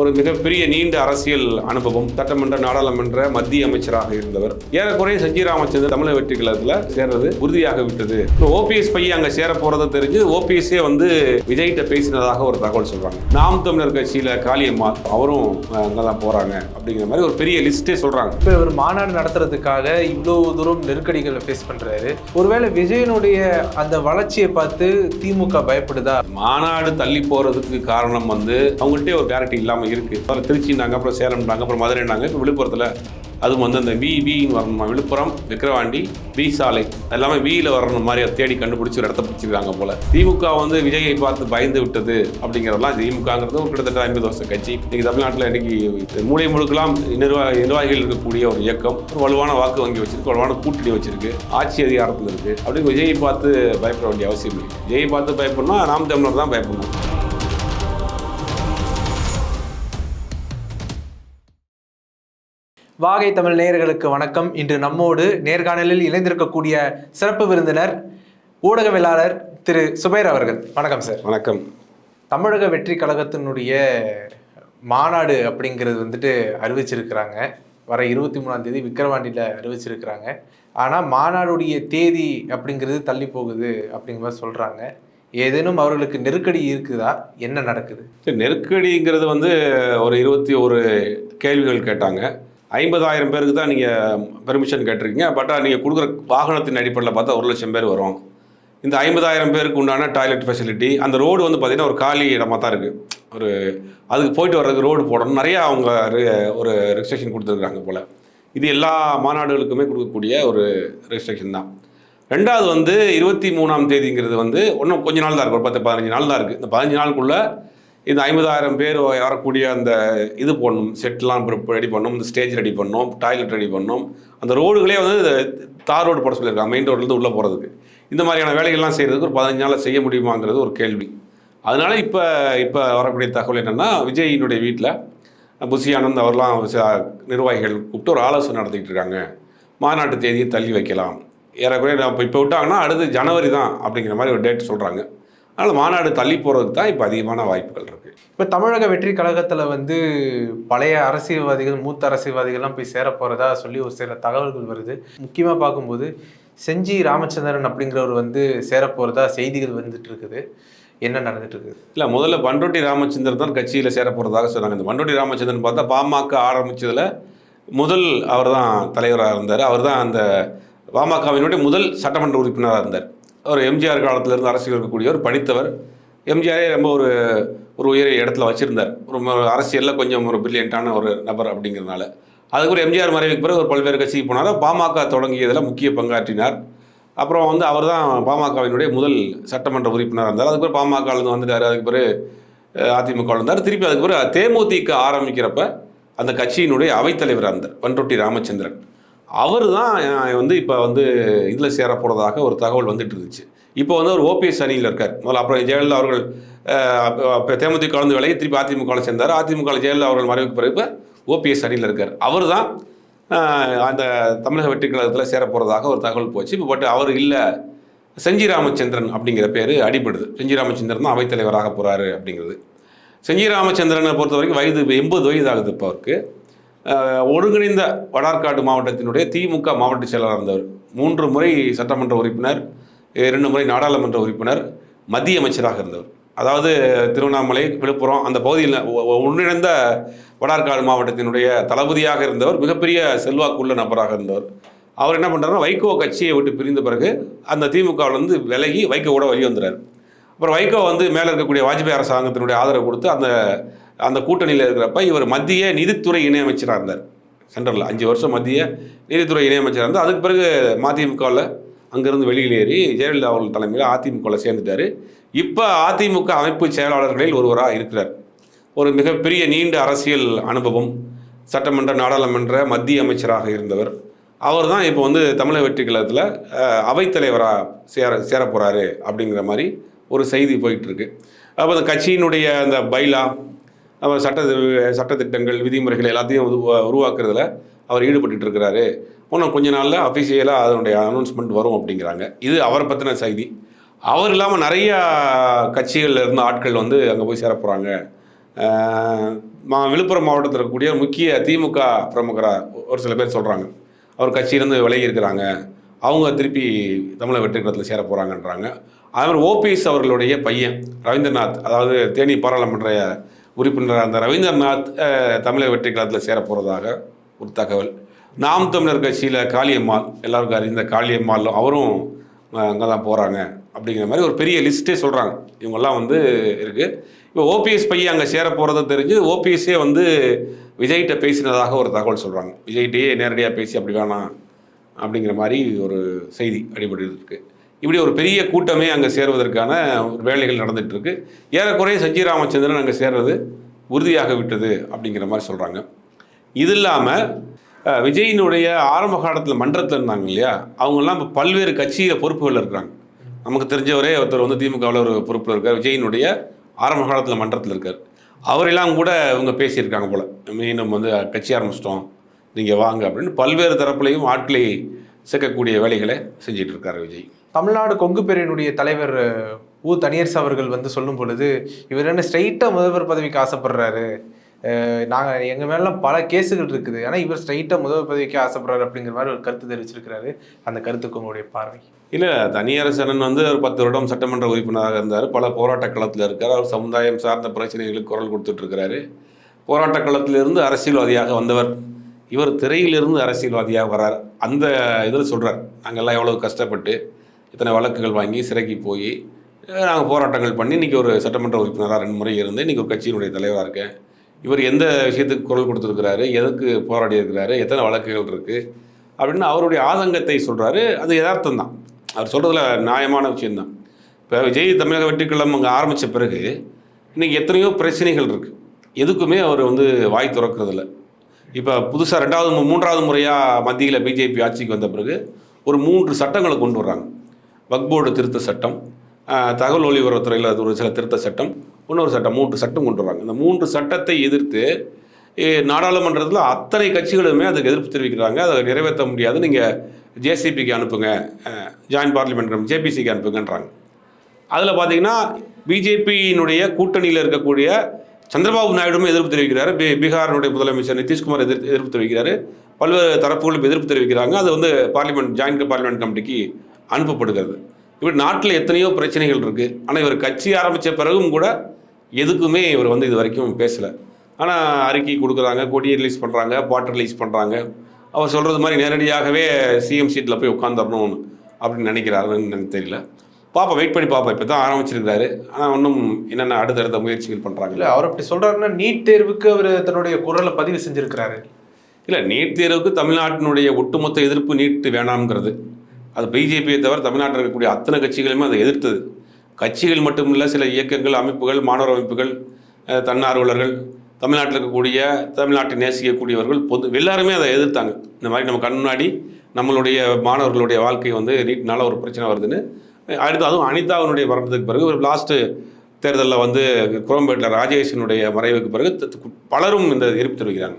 ஒரு மிகப்பெரிய நீண்ட அரசியல் அனுபவம் சட்டமன்ற நாடாளுமன்ற மத்திய அமைச்சராக இருந்தவர். ஏறக்குறைய சஞ்சய் ராமச்சந்திரன் தமிழக வெற்றி கழகத்தில் சேர்றது உறுதியாக விட்டது. ஓபிஎஸ் பையன் அங்கே சேர போறது தெரிஞ்சு ஓபிஎஸ்ஸே வந்து விஜய்கிட்ட பேசினதாக ஒரு தகவல் சொல்றாங்க. நாம் தமிழர் கட்சியில காளியம்மாள் அவரும் அங்கே தான் போறாங்க அப்படிங்கிற மாதிரி ஒரு பெரிய லிஸ்டே சொல்றாங்க. இப்போ இவர் மாநாடு நடத்துறதுக்காக இவ்வளோ தூரம் நெருக்கடிகளை ஃபேஸ் பண்றாரு. ஒருவேளை விஜயனுடைய அந்த வளர்ச்சியை பார்த்து திமுக பயப்படுதா? மாநாடு தள்ளி போறதுக்கு காரணம் வந்து அவங்கள்ட்டே ஒரு கேரண்டி வராமல் இருக்குது அப்புறம் திருச்சின்னாங்க அப்புறம் சேலம்னாங்க அப்புறம் மதுரைனாங்க இப்போ விழுப்புரத்தில் அதுவும் வந்து அந்த வி வின்னு வரணுமா? விழுப்புரம் விக்கிரவாண்டி வி சாலை எல்லாமே வியில் வரணும் மாதிரி அதை தேடி கண்டுபிடிச்சி ஒரு இடத்த பிடிச்சிருக்காங்க போல. திமுக வந்து விஜயை பார்த்து பயந்து விட்டது அப்படிங்கிறதெல்லாம் திமுகங்கிறது ஒரு கிட்டத்தட்ட ஐம்பது வருஷம் கட்சி. இன்றைக்கி தமிழ்நாட்டில் இன்னைக்கு மூளை முழுக்கலாம் நிர்வாக நிர்வாகிகள் இருக்கக்கூடிய ஒரு இயக்கம். ஒரு வலுவான வாக்கு வங்கி வச்சிருக்கு வலுவான கூட்டணி வச்சிருக்கு. ஆட்சி அதிகாரத்தில் இருக்குது அப்படி விஜயை பார்த்து பயப்பட வேண்டிய அவசியம் இல்லை. விஜயை பார்த்து பயப்படணும் நாம் தமிழர் தான் பயப்படணும். வாகை தமிழ் நேயர்களுக்கு வணக்கம். இன்று நம்மோடு நேர்காணலில் இணைந்திருக்கக்கூடிய சிறப்பு விருந்தினர் ஊடகவியலாளர் திரு சுபைர் அவர்கள். வணக்கம் சார். வணக்கம். தமிழக வெற்றி கழகத்தினுடைய மாநாடு அப்படிங்கிறது வந்துட்டு அறிவிச்சிருக்கிறாங்க. வர இருபத்தி மூணாம் தேதி விக்கிரவாண்டியில் அறிவிச்சிருக்கிறாங்க. ஆனால் மாநாடுடைய தேதி அப்படிங்கிறது தள்ளி போகுது அப்படிங்கிற மாதிரி சொல்கிறாங்க ஏதேனும் அவர்களுக்கு நெருக்கடி இருக்குதா? என்ன நடக்குது? நெருக்கடிங்கிறது வந்து ஒரு இருபத்தி ஒரு கேள்விகள் கேட்டாங்க. ஐம்பதாயிரம் பேருக்கு தான் நீங்கள் பெர்மிஷன் கேட்டிருக்கீங்க. பட் நீங்கள் கொடுக்குற வாகனத்தின் அடிப்படையில் பார்த்தா ஒரு லட்சம் பேர் வரும் இந்த ஐம்பதாயிரம் பேருக்கு உண்டான டாய்லெட் ஃபெசிலிட்டி அந்த ரோடு வந்து பார்த்திங்கன்னா ஒரு காலி இடமா தான் இருக்குது ஒரு அதுக்கு போயிட்டு வர்றதுக்கு ரோடு போடணும். நிறையா அவங்க ஒரு ரெஜிஸ்ட்ரேஷன் கொடுத்துருக்காங்க போல். இது எல்லா மாநாடுகளுக்குமே கொடுக்கக்கூடிய ஒரு ரெஜிஸ்ட்ரேஷன் தான். ரெண்டாவது வந்து இருபத்தி மூணாம் தேதிங்கிறது வந்து ஒன்றும் கொஞ்ச நாள் தான் இருக்கு. ஒரு பத்து பதினஞ்சு நாள் தான் இருக்குது இந்த பதினஞ்சு நாளுக்குள்ளே இந்த ஐம்பதாயிரம் பேர் வரக்கூடிய அந்த இது பண்ணும் செட்லாம் ரெடி பண்ணோம் இந்த ஸ்டேஜ் ரெடி பண்ணோம் டாய்லெட் ரெடி பண்ணணும். அந்த ரோடுகளே வந்து தார் ரோடு போட சொல்லியிருக்காங்க மெயின் ரோட்லேருந்து உள்ளே போகிறதுக்கு இந்த மாதிரியான வேலைகள்லாம் செய்கிறதுக்கு ஒரு பதினஞ்சு நாளில் செய்ய முடியுமாங்கிறது ஒரு கேள்வி. அதனால் இப்போ இப்போ வரக்கூடிய தகவல் என்னென்னா விஜயினுடைய வீட்டில் புசி ஆனந்த் அவர்லாம் சில நிர்வாகிகள் கூப்பிட்டு ஒரு ஆலோசனை நடத்திக்கிட்டு இருக்காங்க. மாநாட்டு தேதியை தள்ளி வைக்கலாம். ஏறக்குறைய இப்போ இப்போ விட்டாங்கன்னா அடுத்து ஜனவரி தான் அப்படிங்கிற மாதிரி ஒரு டேட் சொல்கிறாங்க அதனால் மாநாடு தள்ளி போகிறதுக்கு தான் இப்போ அதிகமான வாய்ப்புகள் இருக்குது இப்போ தமிழக வெற்றி கழகத்தில் வந்து பழைய அரசியல்வாதிகள் மூத்த அரசியல்வாதிகள்லாம் போய் சேர போகிறதா சொல்லி ஒரு சில தகவல்கள் வருது. முக்கியமாக பார்க்கும்போது செஞ்சி ராமச்சந்திரன் அப்படிங்கிறவர் வந்து சேர போகிறதா செய்திகள் வந்துட்டு இருக்குது. என்ன நடந்துட்டு இருக்குது? இல்லை முதல்ல பண்ருட்டி ராமச்சந்திரன் தான் கட்சியில் சேர போகிறதாக சொன்னாங்க. இந்த பண்ருட்டி ராமச்சந்திரன் பார்த்தா பாமக ஆரம்பித்ததில் முதல் அவர் தான் தலைவராக இருந்தார். அவர் தான் அந்த பாமகவினுடைய முதல் சட்டமன்ற உறுப்பினராக இருந்தார். ஒரு எம்ஜிஆர் காலத்திலிருந்து அரசியல் இருக்கக்கூடிய ஒரு படித்தவர். எம்ஜிஆரே ரொம்ப ஒரு ஒரு உயரிய இடத்துல வச்சுருந்தார். ஒரு அரசியலில் கொஞ்சம் ஒரு பிரில்லியண்ட்டான ஒரு நபர் அப்படிங்கிறனால அதுக்கப்புறம் எம்ஜிஆர் மறைவுக்கு பிறகு ஒரு பல்வேறு கட்சிக்கு போனார். பாமக தொடங்கியதில் முக்கிய பங்காற்றினார். அப்புறம் வந்து அவர் தான் பாமகவினுடைய முதல் சட்டமன்ற உறுப்பினராக இருந்தார். அதுக்கு பிறகு பாமகலேருந்து வந்துட்டார். அதுக்கு பிறகு அதிமுக இருந்தார். திருப்பி அதுக்கு பிறகு தேமுதிக ஆரம்பிக்கிறப்ப அந்த கட்சியினுடைய அவைத்தலைவராக இருந்தார். பண்ருட்டி ராமச்சந்திரன். அவர் தான் வந்து இப்போ வந்து இதில் சேர போகிறதாக ஒரு தகவல் வந்துட்டு இருந்துச்சு இப்போ வந்து அவர் ஓபிஎஸ் அணியில் இருக்கார். முதல்ல அப்புறம் ஜெயலலிதா அவர்கள் இப்போ தேமுதிக கலந்து விலகி திருப்பி அதிமுகவில் சேர்ந்தார். அதிமுக ஜெயலலிதா அவர்கள் மறைவுக்கு பிறகு ஓபிஎஸ் அணியில் இருக்கார். அவர் தான் அந்த தமிழக வெற்றி கழகத்தில் சேர போகிறதாக ஒரு தகவல் போச்சு. இப்போ பட் அவர் இல்லை. செஞ்சி ராமச்சந்திரன் அப்படிங்கிற பேர் அடிபடுது. செஞ்சி ராமச்சந்திரன் தான் அவைத்தலைவராக போகிறாரு அப்படிங்கிறது. செஞ்சி ராமச்சந்திரனை பொறுத்த வரைக்கும் வயது எண்பது வயது ஆகுது இப்போ அவருக்கு. ஒருங்கிணைந்த வடார்காடு மாவட்டத்தினுடைய திமுக மாவட்ட செயலாளர் இருந்தவர் மூன்று முறை சட்டமன்ற உறுப்பினர் இரண்டு முறை நாடாளுமன்ற உறுப்பினர் மத்திய அமைச்சராக இருந்தவர். அதாவது திருவண்ணாமலை விழுப்புரம் அந்த பகுதியில் ஒன்றிணைந்த வடார்காடு மாவட்டத்தினுடைய தளபதியாக இருந்தவர் மிகப்பெரிய செல்வாக்குள்ள நபராக இருந்தவர். அவர் என்ன பண்ணுறாருன்னா வைகோ கட்சியை விட்டு பிரிந்த பிறகு அந்த திமுகவிலேருந்து விலகி வைகோவோட வெளியே வந்துறாரு. அப்புறம் வைகோ வந்து மேலே இருக்கக்கூடிய வாஜ்பாய் அரசாங்கத்தினுடைய ஆதரவு கொடுத்து அந்த அந்த கூட்டணியில் இருக்கிறப்ப இவர் மத்திய நிதித்துறை இணையமைச்சராக இருந்தார். சென்ட்ரலில் அஞ்சு வருஷம் மத்திய நீதித்துறை இணையமைச்சராக இருந்தார் அதுக்கு பிறகு மதிமுகவில் அங்கேருந்து வெளியிலேறி ஜெயலலிதா அவர்கள் தலைமையில் அதிமுகவில் சேர்ந்துட்டார். இப்போ அதிமுக அமைப்பு செயலாளர்களில் ஒருவராக இருக்கிறார். ஒரு மிகப்பெரிய நீண்ட அரசியல் அனுபவம் சட்டமன்ற நாடாளுமன்ற மத்திய அமைச்சராக இருந்தவர். அவர் தான் இப்போ வந்து தமிழக வெற்றி கழகத்தில் அவைத்தலைவராக சேர சேரப்போகிறாரு அப்படிங்கிற மாதிரி ஒரு செய்தி போயிட்டுருக்கு அப்போ அந்த கட்சியினுடைய அந்த பைலா அவர் சட்ட சட்டத்திட்டங்கள் விதிமுறைகள் எல்லாத்தையும் உருவாக்குறதுல அவர் ஈடுபட்டு இருக்கிறாரு இன்னும் கொஞ்ச நாளில் அஃபிஷியலாக அதனுடைய அனௌன்ஸ்மெண்ட் வரும் அப்படிங்கிறாங்க. இது அவரை பற்றின செய்தி. அவர் இல்லாமல் நிறையா கட்சிகளில் இருந்த ஆட்கள் வந்து அங்கே போய் சேர போகிறாங்க மா விழுப்புரம் மாவட்டத்தில் இருக்கக்கூடிய முக்கிய திமுக பிரமுகராக ஒரு சில பேர் சொல்கிறாங்க அவர் கட்சியிலேருந்து விலகி இருக்கிறாங்க. அவங்க திருப்பி தமிழக வெற்றிகரத்தில் சேர போகிறாங்கன்றாங்க அதே மாதிரி ஓபிஎஸ் அவர்களுடைய பையன் ரவீந்திரநாத். அதாவது தேனி பாராளுமன்ற உறுப்பினராக இருந்த ரவீந்திரநாத் தமிழக வெற்றி கழகத்தில் போகிறதாக ஒரு தகவல். நாம் தமிழர் கட்சியில் காளியம்மாள் எல்லாருக்கும் அறிந்த காளியம்மாளும் அவரும் அங்கே தான் போகிறாங்க அப்படிங்கிற மாதிரி ஒரு பெரிய லிஸ்ட்டே சொல்கிறாங்க இவங்கெல்லாம் வந்து இருக்குது இப்போ ஓபிஎஸ் பையன் அங்கே சேர போகிறது தெரிஞ்சு ஓபிஎஸ்ஸே வந்து விஜய்கிட்ட பேசினதாக ஒரு தகவல் சொல்கிறாங்க விஜய்கிட்டயே நேரடியாக பேசி அப்படி வேணாம் அப்படிங்கிற மாதிரி ஒரு செய்தி அடிபட்டு இருக்குது இப்படி ஒரு பெரிய கூட்டமே அங்கே சேர்வதற்கான ஒரு வேலைகள் நடந்துட்டு இருக்கு ஏறக்குறைய சஞ்சய் ராமச்சந்திரன் அங்கே சேர்றது உறுதியாக விட்டது அப்படிங்கிற மாதிரி சொல்கிறாங்க இது இல்லாமல் விஜயினுடைய ஆரம்ப காலத்தில் மன்றத்தில் இருந்தாங்க இல்லையா? அவங்கெல்லாம் இப்போ பல்வேறு கட்சியில் பொறுப்புகள் இருக்கிறாங்க. நமக்கு தெரிஞ்சவரே ஒருத்தர் வந்து திமுகவில் ஒரு பொறுப்பில் இருக்கார். விஜயினுடைய ஆரம்ப காலத்தில் மன்றத்தில் இருக்கார். அவரெல்லாம் கூட இவங்க பேசியிருக்காங்க போல். மீண்டும் வந்து கட்சி ஆரம்பிச்சிட்டோம். நீங்கள் வாங்க அப்படின்னு பல்வேறு தரப்புலையும் ஆட்களை சேர்க்கக்கூடிய வேலைகளை செஞ்சிட்டு இருக்காரு விஜய். தமிழ்நாடு கொங்கு பேரினுடைய தலைவர் உ தனியரசு அவர்கள் வந்து சொல்லும் பொழுது இவர் என்ன ஸ்ட்ரைட்டாக முதல்வர் பதவிக்கு ஆசைப்படுறாரு. அஹ், நாங்க எங்க மேலாம் பல கேஸுகள் இருக்குது. ஆனா இவர் ஸ்ட்ரைட்டா முதல்வர் பதவிக்கு ஆசைப்படுறாரு அப்படிங்கிற மாதிரி ஒரு கருத்து தெரிவிச்சிருக்கிறாரு. அந்த கருத்துக்கு உங்களுடைய பார்வை? இல்லை தனியரசனன் வந்து ஒரு பத்து வருடம் சட்டமன்ற உறுப்பினராக இருந்தார். பல போராட்ட களத்தில் இருக்கார். அவர் சமுதாயம் சார்ந்த பிரச்சனைகளுக்கு குரல் கொடுத்துட்டு இருக்கிறாரு போராட்ட களத்திலிருந்து அரசியல்வாதியாக வந்தவர் இவர் திரையிலிருந்து அரசியல்வாதியாக வரார் அந்த இதில் சொல்கிறார் நாங்கள்லாம் எவ்வளோ கஷ்டப்பட்டு இத்தனை வழக்குகள் வாங்கி சிறைக்கு போய் நாங்கள் போராட்டங்கள் பண்ணி இன்றைக்கி ஒரு சட்டமன்ற உறுப்பினராக ரெண்டு முறை இருந்து இன்றைக்கி ஒரு கட்சியினுடைய தலைவராக இருக்கேன். இவர் எந்த விஷயத்துக்கு குரல் கொடுத்துருக்கிறாரு எதுக்கு போராடி இருக்கிறாரு எத்தனை வழக்குகள் இருக்குது அப்படின்னு அவருடைய ஆதங்கத்தை சொல்கிறாரு அது யதார்த்தம் தான். அவர் சொல்கிறதுல நியாயமான விஷயந்தான் இப்போ விஜய் தமிழக வெற்றிக்கழகம் அங்கே ஆரம்பித்த பிறகு இன்றைக்கி எத்தனையோ பிரச்சனைகள் இருக்குது எதுக்குமே அவர் வந்து வாய் திறக்கிறதில்ல. இப்போ புதுசாக ரெண்டாவது மூன்றாவது முறையாக மத்தியில் பிஜேபி ஆட்சிக்கு வந்த பிறகு ஒரு மூன்று சட்டங்களை கொண்டு வர்றாங்க. வக்போர்டு திருத்த சட்டம் தகவல் ஒலிபரப்புத்துறையில் அது ஒரு சில திருத்த சட்டம் இன்னொரு சட்டம் மூன்று சட்டம் கொண்டு வர்றாங்க. இந்த மூன்று சட்டத்தை எதிர்த்து நாடாளுமன்றத்தில் அத்தனை கட்சிகளுமே அதுக்கு எதிர்ப்பு தெரிவிக்கிறாங்க. அதை நிறைவேற்ற முடியாது. நீங்கள் ஜேசிபிக்கு அனுப்புங்க ஜாயின்ட் பார்லிமெண்ட் ஜேபிசிக்கு அனுப்புங்கன்றாங்க. அதில் பார்த்தீங்கன்னா பிஜேபியினுடைய கூட்டணியில் இருக்கக்கூடிய சந்திரபாபு நாயுடுவும் எதிர்ப்பு தெரிவிக்கிறார். பி பீகாருடைய முதலமைச்சர் நிதிஷ்குமார் எதிர் எதிர்ப்பு தெரிவிக்கிறார். பல்வேறு தரப்புகளும் எதிர்ப்பு தெரிவிக்கிறாங்க. அது வந்து பார்லிமெண்ட் ஜாயிண்ட் பார்லிமெண்ட் கமிட்டிக்கு அனுப்பப்படுகிறது. இப்படி நாட்டில் எத்தனையோ பிரச்சனைகள் இருக்குது ஆனால் இவர் கட்சி ஆரம்பித்த பிறகும் கூட எதுக்குமே இவர் வந்து இது வரைக்கும் பேசலை. ஆனால் அறிக்கை கொடுக்குறாங்க கொடியை ரிலீஸ் பண்ணுறாங்க பாட்டு ரிலீஸ் பண்ணுறாங்க அவர் சொல்கிறது மாதிரி நேரடியாகவே சிஎம் சீட்டில் போய் உட்காந்துடணும் அப்படின்னு நினைக்கிறாருன்னு எனக்கு தெரியல. பாப்பா வெயிட் பண்ணி பாப்பா இப்போ தான் ஆரம்பிச்சிருக்காரு ஆனால் இன்னும் என்னென்ன அடுத்தடுத்த முயற்சிகள் இல்ல பண்ணுறாங்க அவர் அப்படி சொல்றாருன்னா நீட் தேர்வுக்கு அவர் தன்னுடைய குரலை பதிவு செஞ்சிருக்கிறாரு. இல்லை நீட் தேர்வுக்கு தமிழ்நாட்டினுடைய ஒட்டுமொத்த எதிர்ப்பு நீட் வேணாம்ங்கிறது. அது பிஜேபியை தவிர தமிழ்நாட்டில் இருக்கக்கூடிய அத்தனை கட்சிகளுமே அதை எதிர்த்தது. கட்சிகள் மட்டுமில்ல சில இயக்கங்கள் அமைப்புகள் மாணவர் அமைப்புகள் தன்னார்வலர்கள் தமிழ்நாட்டில் இருக்கக்கூடிய தமிழ்நாட்டை நேசிக்கக்கூடியவர்கள் பொது எல்லாருமே அதை எதிர்த்தாங்க. இந்த மாதிரி நம்ம கண் முன்னாடி நம்மளுடைய மாணவர்களுடைய வாழ்க்கை வந்து நீட்னால ஒரு பிரச்சனை வருதுன்னு அடுத்து அதுவும் அனிதாவினுடைய மரணத்துக்கு பிறகு ஒரு லாஸ்ட்டு தேர்தலில் வந்து குரம்பேட்டில் ராஜேஷனுடைய மறைவுக்கு பிறகு பலரும் இந்த எதிர்ப்பு தெரிவிக்கிறாங்க.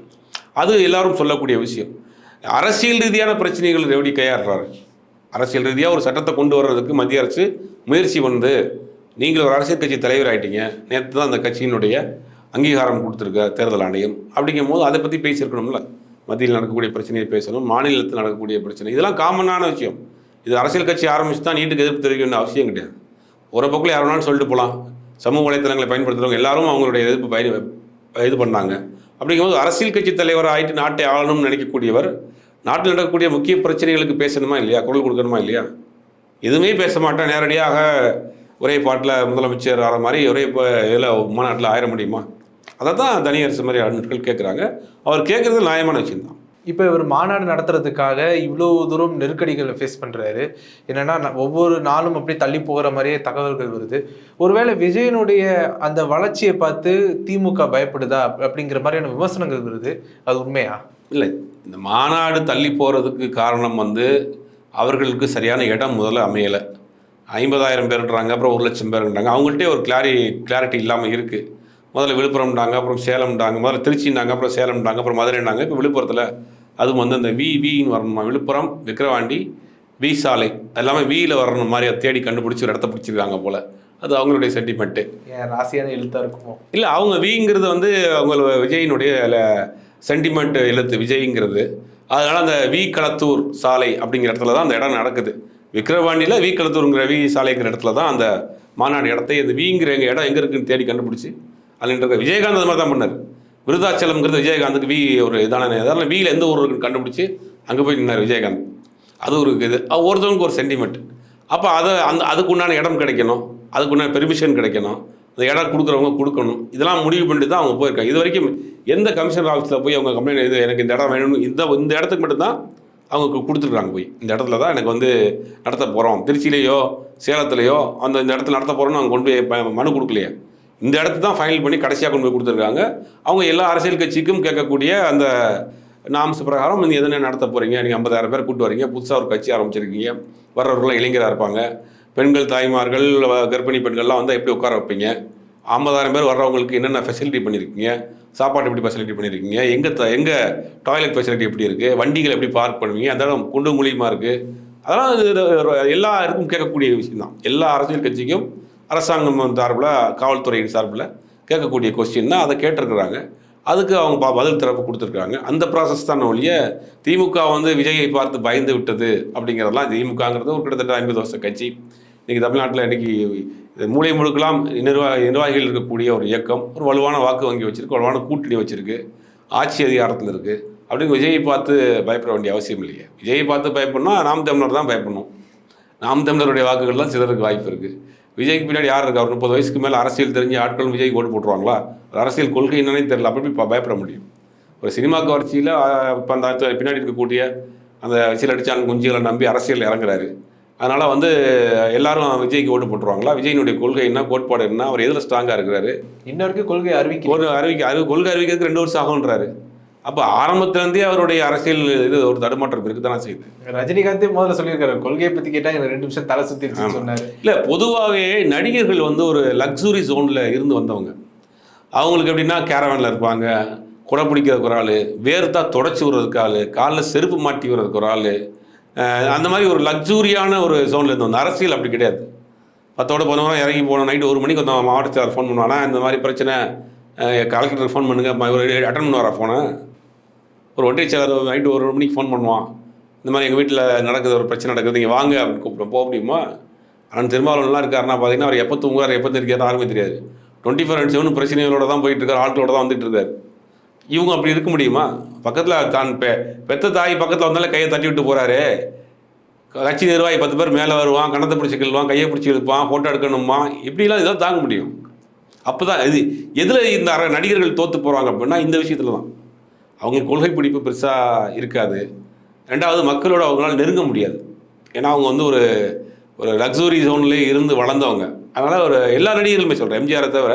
அது எல்லாரும் சொல்லக்கூடிய விஷயம். அரசியல் ரீதியான பிரச்சனைகள் எப்படி கையாடுறாரு அரசியல் ரீதியாக ஒரு சட்டத்தை கொண்டு வர்றதுக்கு மத்திய அரசு முயற்சி வந்து நீங்கள் ஒரு அரசியல் கட்சி தலைவர் ஆகிட்டீங்க நேற்று தான் அந்த கட்சியினுடைய அங்கீகாரம் கொடுத்துருக்க தேர்தல் ஆணையம். அப்படிங்கும் போது அதை பற்றி பேசியிருக்கணும்ல. மத்தியில் நடக்கக்கூடிய பிரச்சனையை பேசணும் மாநிலத்தில் நடக்கக்கூடிய பிரச்சனை. இதெல்லாம் காமனான விஷயம். இது அரசியல் கட்சி ஆரம்பிச்சு தான் நீட்டுக்கு எதிர்ப்பு தெரிவிக்க வேண்டிய அவசியம் கிடையாது. ஒரு பக்கம் யார் வேணாலும் சொல்லிட்டு போகலாம். சமூக வலைத்தளங்களை பயன்படுத்துகிறவங்க எல்லாரும் அவங்களுடைய எதிர்ப்பு பயன் இது பண்ணாங்க. அப்படிங்கும்போது அரசியல் கட்சி தலைவர் ஆகிட்டு நாட்டை ஆளணும்னு நினைக்கக்கூடியவர் நாட்டில் நடக்கக்கூடிய முக்கிய பிரச்சனைகளுக்கு பேசணுமா இல்லையா? குரல் கொடுக்கணுமா இல்லையா? எதுவுமே பேச மாட்டேன். நேரடியாக ஒரே பாட்டில் முதலமைச்சர் ஆகிற மாதிரி ஒரே இதில் மாநாட்டில் ஆயிர முடியுமா? அதை தான் தனியரசு மாதிரி ஆளுநர்கள் கேட்குறாங்க. அவர் கேட்குறது நியாயமான விஷயம்தான். இப்போ இவர் மாநாடு நடத்துறதுக்காக இவ்வளோ தூரம் நெருக்கடிகளை ஃபேஸ் பண்ணுறாரு என்னென்னா ஒவ்வொரு நாளும் அப்படி தள்ளி போகிற மாதிரியே தகவல்கள் வருது. ஒருவேளை விஜயனுடைய அந்த வளர்ச்சியை பார்த்து திமுக பயப்படுதா அப்படிங்கிற மாதிரியான விமர்சனங்கள் வருது. அது உண்மையா? இல்லை. இந்த மாநாடு தள்ளி போகிறதுக்கு காரணம் வந்து அவர்களுக்கு சரியான இடம் முதல்ல அமையலை. ஐம்பதாயிரம் பேருன்றாங்க அப்புறம் ஒரு லட்சம் பேருன்றாங்க. அவங்கள்ட்டே ஒரு கிளாரி கிளாரிட்டி இல்லாமல் இருக்குது முதல்ல விழுப்புரம்டாங்க அப்புறம் சேலம்டாங்க முதல்ல திருச்சிண்டாங்க அப்புறம் சேலம்டாங்க அப்புறம் மதுரைண்டாங்க இப்போ விழுப்புரத்தில் அதுவும் வந்து அந்த வி வின்னு வரணுமா? விழுப்புரம் விக்கிரவாண்டி வி சாலை. எல்லாமே வியில் வரணும் மாதிரி தேடி கண்டுபிடிச்சி ஒரு இடத்த பிடிச்சிருக்காங்க போல். அது அவங்களுடைய சென்டிமெண்ட்டு ஏன் ராசியான எழுத்தா இருக்குமோ? இல்லை அவங்க விங்கிறது வந்து அவங்க விஜயினுடைய சென்டிமெண்ட் எழுத்து விஜய்ங்கிறது. அதனால அந்த வி களத்தூர் சாலை அப்படிங்கிற இடத்துல தான் அந்த இடம் நடக்குது. விக்கிரவாண்டியில் வி களத்தூருங்கிற வி சாலைங்கிற இடத்துல தான் அந்த மாநாடு இடத்தை இந்த விங்கிற எங்கள் இடம் எங்கே இருக்குன்னு தேடி கண்டுபிடிச்சி அதில் விஜயகாந்த் அது மாதிரி தான் பண்ணார். விருதாச்சலம்ங்கிறது விஜயகாந்துக்கு வி ஒரு இதான அதனால் வியில் எந்த ஊர் கண்டுபிடிச்சி அங்கே போய் நின்னார் விஜயகாந்த். அது ஒரு இது. ஒருத்தவங்களுக்கு ஒரு சென்டிமெண்ட் அப்போ அதை அந்த அதுக்குண்டான இடம் கிடைக்கணும். அதுக்குண்டான பெர்மிஷன் கிடைக்கணும். அந்த இடம் கொடுக்குறவங்க கொடுக்கணும். இதெல்லாம் முடிவு பண்ணிட்டு தான் அவங்க போயிருக்காங்க. இது வரைக்கும் எந்த கமிஷனர் ஆஃபீஸில் போய் அவங்க கம்ப்ளைண்ட் இது எனக்கு இந்த இடம் வேணும்னு இந்த இந்த இடத்துக்கு மட்டும்தான் அவங்க கொடுத்துருக்காங்க போய். இந்த இடத்துல தான் எனக்கு வந்து நடத்த போகிறோம் திருச்சியிலேயோ சேலத்துலேயோ அந்த இந்த இடத்துல நடத்த போகிறோம்னு அவங்க கொண்டு போய் மனு கொடுக்கலையே. இந்த இடத்து தான் ஃபைனல் பண்ணி கடைசியாக கொண்டு போய் கொடுத்துருக்காங்க. அவங்க எல்லா அரசியல் கட்சிக்கும் கேட்கக்கூடிய அந்த நாம்ஸ் பிரகாரம் நீங்கள் எதனா நடத்த போகிறீங்க நீங்கள் ஐம்பதாயிரம் பேர் கூட்டு வரீங்க. புதுசாக ஒரு கட்சி ஆரம்பிச்சிருக்கீங்க. வர்றவர்கள்லாம் இளைஞராக இருப்பாங்க. பெண்கள் தாய்மார்கள் கர்ப்பிணி பெண்கள்லாம் வந்து எப்படி உட்கார வைப்பீங்க? ஐம்பதாயிரம் பேர் வர்றவங்களுக்கு என்னென்ன ஃபெசிலிட்டி பண்ணியிருக்கீங்க சாப்பாடு எப்படி ஃபெசிலிட்டி பண்ணியிருக்கீங்க எங்கே த எங்கே டாய்லெட் ஃபெசிலிட்டி எப்படி இருக்குது வண்டிகள் எப்படி பார்க் பண்ணுவீங்க? அந்த இடம் குண்டு மூலியமாக இருக்குது அதெல்லாம் எல்லாருக்கும் கேட்கக்கூடிய விஷயம் தான் எல்லா அரசியல் கட்சிக்கும் அரசாங்கம் சார்பில் காவல்துறையின் சார்பில் கேட்கக்கூடிய கொஸ்டின் தான் அதை கேட்டிருக்கிறாங்க. அதுக்கு அவங்க பா- பதில் தரப்பு கொடுத்துருக்காங்க அந்த ப்ராசஸ் தான் ஒழிய திமுக வந்து விஜயை பார்த்து பயந்து விட்டது அப்படிங்கிறதெல்லாம் திமுகங்கிறது ஒரு கிட்டத்தட்ட ஐம்பது வருஷ கட்சி. இன்றைக்கி தமிழ்நாட்டில் இன்றைக்கி மூளை முழுக்கலாம் நிர்வாக நிர்வாகிகள் இருக்கக்கூடிய ஒரு இயக்கம் ஒரு வலுவான வாக்கு வங்கி வச்சுருக்கு வலுவான கூட்டணி வச்சுருக்கு ஆட்சி அதிகாரத்தில் இருக்குது அப்படின்னு விஜயை பார்த்து பயப்பட வேண்டிய அவசியம் இல்லையே. விஜயை பார்த்து பயப்படணும் நாம் தமிழர் தான் பயப்படணும். நாம் தமிழருடைய வாக்குகள் தான் சிலருக்கு வாய்ப்பு இருக்குது விஜய்க்கு பின்னாடி யார் இருக்கா? ஒரு முப்பது வயசுக்கு மேலே அரசியல் தெரிஞ்ச ஆட்கள் விஜய்க்கு ஓட்டு போட்டுருவாங்களா? அரசியல் கொள்கை என்னன்னே தெரியல. அப்படி பயப்பட முடியும்? ஒரு சினிமா கவர்ச்சியில் இப்போ அந்த பின்னாடி இருக்கக்கூடிய அந்த சில அடிச்சான் குஞ்சுகளை நம்பி அரசியல் இறங்குறாரு. அதனால் வந்து எல்லாரும் விஜய்க்கு ஓட்டு போட்டுருவாங்களா? விஜயினுடைய கொள்கை என்ன? கோட்பாடு என்ன? அவர் எதில் ஸ்ட்ராங்காக இருக்கிறாரு? இன்ன வரைக்கும் கொள்கை அறிவிக்க ஒரு அறிவிக்க அறிவு கொள்கை அறிவிக்கிறதுக்கு ரெண்டு வருஷம் ஆகுன்றாரு அப்போ ஆரம்பத்துலேருந்தே அவருடைய அரசியல் இது ஒரு தடுமாற்றம் இருக்கு தானே செய்யுது. ரஜினிகாந்தே முதல்ல சொல்லியிருக்காரு கொள்கையை பத்தி கேட்டா எனக்கு ரெண்டு நிமிஷம் தலை ஆமா. சொன்னாரு. இல்லை பொதுவாகவே நடிகர்கள் வந்து ஒரு லக்ஸுரி ஜோனில் இருந்து வந்தவங்க. அவங்களுக்கு எப்படின்னா கேரவனில் இருப்பாங்க குடை பிடிக்கிறதுக்கு ஒரு ஆள் வேர்த்தா தொடச்சி விடுறதுக்கு ஆள் காலில் செருப்பு மாட்டி விடுறதுக்கு ஒரு ஆள் அந்த மாதிரி ஒரு லக்ஸூரியான ஒரு ஜோனில் இருந்து வந்த. அரசியல் அப்படி கிடையாது. பத்தோட போனவங்க இறங்கி போனோம் நைட்டு ஒரு மணிக்கு வந்தவன் மாவட்டத்தில் ஃபோன் பண்ணுவானா இந்த மாதிரி பிரச்சனை கலெக்டருக்கு ஃபோன் பண்ணுங்க ம- ஒரு அட்டன் பண்ணுவாரா ஃபோனை ஒரு ஒற்றை செயலர் நைட்டு ஒரு மணிக்கு ஃபோன் பண்ணுவான். இந்த மாதிரி எங்கள் வீட்டில் நடக்குது ஒரு பிரச்சனை நடக்குது நீங்கள் வாங்க அப்படின்னு கூப்பிட்டோம் போக முடியுமா? ஆனால் திருமாவளவன்லாம் இருக்காருன்னா பார்த்தீங்கன்னா அவர் எப்போ தூங்குவார் எப்போ தெரியாது யாருமே தெரியாது. டுவெண்ட்டி ஃபோர் அண்ட் செவன் பிரச்சனைகளோட தான் போயிட்டு இருக்காரு ஆட்களோட தான் வந்துட்டு இருக்காரு. இவங்க அப்படி இருக்க முடியுமா? பக்கத்தில் தான் பெ பெத்த தாய் பக்கத்தில் வந்தாலே கையை தட்டி விட்டு போகிறாரு கட்சி நிர்வாகி பத்து பேர் மேலே வருவான் கணத்தை பிடிச்சி கிள்வான் கையை பிடிச்சி இழுப்பான் ஃபோட்டோ எடுக்கணுமா? இப்படிலாம் இதெல்லாம் தாங்க முடியும். அப்போ தான் இது எதில் இந்த அர- நடிகர்கள் தோற்று போகிறாங்க அப்படின்னா இந்த விஷயத்தில் தான் அவங்க கொள்கை பிடிப்பு பெருசாக இருக்காது. ரெண்டாவது மக்களோட அவங்களால நெருங்க முடியாது. ஏன்னா அவங்க வந்து ஒரு ஒரு லக்ஸுரி ஜோன்லேயே இருந்து வளர்ந்தவங்க. அதனால் ஒரு எல்லா நடிகர்களுமே சொல்கிறேன் எம்ஜிஆரை தவிர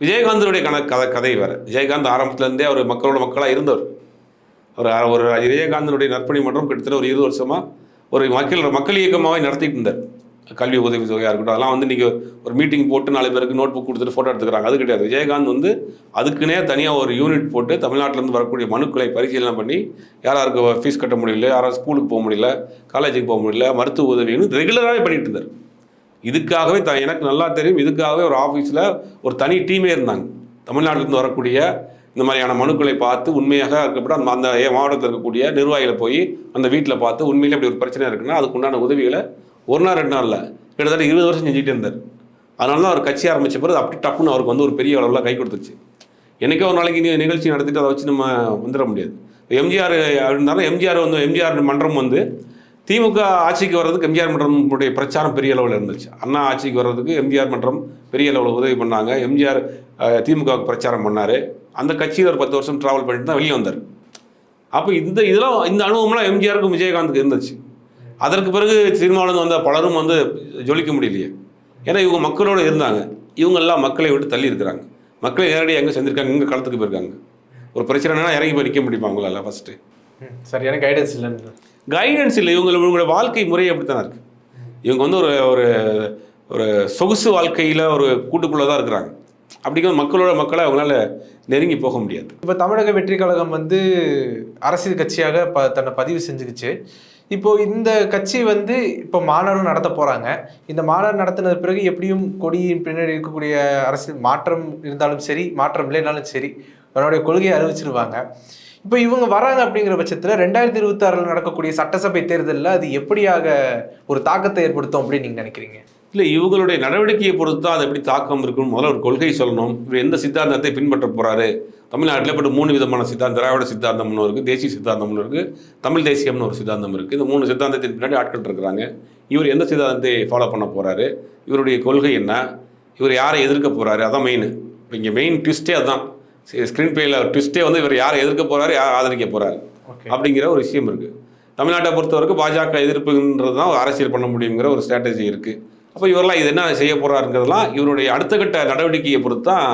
விஜயகாந்தனுடைய கண கதை கதை வேறு. விஜயகாந்த் ஆரம்பத்துலேருந்தே அவர் மக்களோட மக்களாக இருந்தவர். ஒரு ஒரு விஜயகாந்தனுடைய நற்பணி மன்றம் கிட்டத்தட்ட ஒரு இருபது வருஷமாக ஒரு மக்கள் மக்கள் இயக்கமாகவே நடத்திட்டு இருந்தார். கல்வி உதவி தொகையாக இருக்கட்டும் அதெல்லாம் வந்து இன்றைக்கி ஒரு மீட்டிங் போட்டு நாலு பேருக்கு நோட் புக் கொடுத்துட்டு ஃபோட்டோ எடுத்துக்கிறாங்க. அது கிடையாது. விஜயகாந்த் வந்து அதுக்குன்னே தனியாக ஒரு யூனிட் போட்டு தமிழ்நாட்டிலேருந்து வரக்கூடிய மனுக்களை பரிசீலனை பண்ணி யாராருக்கு ஃபீஸ் கட்ட முடியல யாராவது ஸ்கூலுக்கு போக முடியல காலேஜுக்கு போக முடியல மருத்துவ உதவின்னு ரெகுலராகவே பண்ணிட்டு இருந்தார். இதுக்காகவே த எனக்கு நல்லா தெரியும் இதுக்காகவே ஒரு ஆஃபீஸில் ஒரு தனி டீமே இருந்தாங்க. தமிழ்நாட்டிலேருந்து வரக்கூடிய இந்த மாதிரியான மனுக்களை பார்த்து உண்மையாக இருக்கப்பட்ட அந்த அந்த ஏ- மாவட்டத்தில் இருக்கக்கூடிய நிர்வாகிகளை போய் அந்த வீட்டில் பார்த்து உண்மையிலே அப்படி ஒரு பிரச்சனை இருக்குன்னா அதுக்குண்டான உதவிகளை ஒரு நாள் ரெண்டு நாளில். கிட்டத்தட்ட இருபது வருஷம் செஞ்சுட்டு இருந்தார். அதனால தான் அவர் கட்சி ஆரம்பிச்ச பிறகு அப்படி டப்புன்னு அவருக்கு வந்து ஒரு பெரிய அளவில் கை கொடுத்துச்சு. எனக்கே ஒரு நாளைக்கு நீ நிகழ்ச்சி நடத்திட்டு அதை வச்சு நம்ம வந்துட முடியாது. எம்ஜிஆர் இருந்தாலும் எம்ஜிஆர் வந்து எம்ஜிஆர் மன்றம் வந்து திமுக ஆட்சிக்கு வர்றதுக்கு எம்ஜிஆர் மன்றமுடைய பிரச்சாரம் பெரிய அளவில் இருந்துச்சு. அண்ணா ஆட்சிக்கு வர்றதுக்கு எம்ஜிஆர் மன்றம் பெரிய அளவில் உதவி பண்ணாங்க. எம்ஜிஆர் திமுகவுக்கு பிரச்சாரம் பண்ணார். அந்த கட்சியில் ஒரு பத்து வருஷம் ட்ராவல் பண்ணிட்டு தான் வெளியே வந்தார். அப்போ இந்த இதெல்லாம் இந்த அனுபவம்லாம் எம்ஜிஆருக்கும் விஜயகாந்துக்கு இருந்துச்சு. அதற்கு பிறகு சினிமாவிலேருந்து வந்த பலரும் வந்து ஜொலிக்க முடியலையே. ஏன்னா இவங்க மக்களோட இருந்தாங்க. இவங்கெல்லாம் மக்களை விட்டு தள்ளி இருக்கிறாங்க. மக்களை நேரடியாக எங்கே செஞ்சுருக்காங்க எங்கே களத்துக்கு போயிருக்காங்க. ஒரு பிரச்சனைனா இறங்கி போய் நிற்க முடியுமா அவங்களால ஃபஸ்ட்டு சரியான கைடன்ஸ் இல்லைன்னு கைடன்ஸ் இல்லை. இவங்க இவங்களோட வாழ்க்கை முறை அப்படித்தானே இருக்கு. இவங்க வந்து ஒரு ஒரு ஒரு சொகுசு வாழ்க்கையில் ஒரு கூட்டுக்குள்ளே தான் இருக்கிறாங்க. அப்படிங்கிற மக்களோட மக்களை அவங்களால நெருங்கி போக முடியாது. இப்போ தமிழக வெற்றி கழகம் வந்து அரசியல் கட்சியாக ப தன்னை பதிவு செஞ்சுக்கிச்சு. இப்போ இந்த கட்சி வந்து இப்போ மாநாடு நடத்த போறாங்க. இந்த மாநாடு நடத்தினது பிறகு எப்படியும் கொடியின் பின்னாடி இருக்கக்கூடிய அரசியல் மாற்றம் இருந்தாலும் சரி மாற்றம் இல்லைனாலும் சரி அவருடைய கொள்கையை அறிவிச்சிருவாங்க. இப்போ இவங்க வராங்க அப்படிங்கிற பட்சத்தில் ரெண்டாயிரத்தி இருபத்தி ஆறில் நடக்கக்கூடிய சட்டசபை தேர்தலில் அது எப்படியாக ஒரு தாக்கத்தை ஏற்படுத்தும் அப்படின்னு நீங்கள் நினைக்கிறீங்க? இல்லை இவங்களுடைய நடவடிக்கையை பொறுத்து தான் அது எப்படி தாக்கம் இருக்குன்னு முதல்ல ஒரு கொள்கை சொல்லணும். இவர் எந்த சித்தாந்தத்தை பின்பற்ற போகிறாரு தமிழ்நாட்டில் இப்போ மூணு விதமான சித்தாந்தம். திராவிட சித்தாந்தம்னு இருக்குது தேசிய சித்தாந்தம்னு இருக்குது தமிழ் தேசியம்னு ஒரு சித்தாந்தம் இருக்குது இந்த மூணு சித்தாந்தத்தின் பின்னாடி ஆட்கள் இருக்கிறாங்க. இவர் எந்த சித்தாந்தத்தை ஃபாலோ பண்ண போறாரு? இவருடைய கொள்கை என்ன? இவர் யாரை எதிர்க்க போறாரு? அதான் மெயின் இங்கே மெயின் ட்விஸ்டே அதான். ஸ்க்ரீன் பிளேயில் ட்விஸ்டே வந்து இவர் யாரை எதிர்க்க போறாரு யார் ஆதரிக்க ஓகே அப்படிங்கிற ஒரு விஷயம் இருக்குது தமிழ்நாட்டை பொறுத்தவரைக்கும் பாஜக எதிர்ப்புன்றது தான் அரசியல் பண்ண முடியுங்கிற ஒரு ஸ்ட்ராட்டஜி இருக்குது அப்போ இவரெல்லாம் இது என்ன செய்ய போறாருங்கிறதெல்லாம் இவருடைய அடுத்த கட்ட நடவடிக்கையை பொறுத்து தான்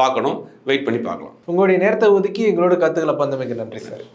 பார்க்கணும். வெயிட் பண்ணி பார்க்கலாம். உங்களுடைய நேரத்தை ஒதுக்கி எங்களோட கருத்துக்களை பந்தமைக்கு நன்றி சார்.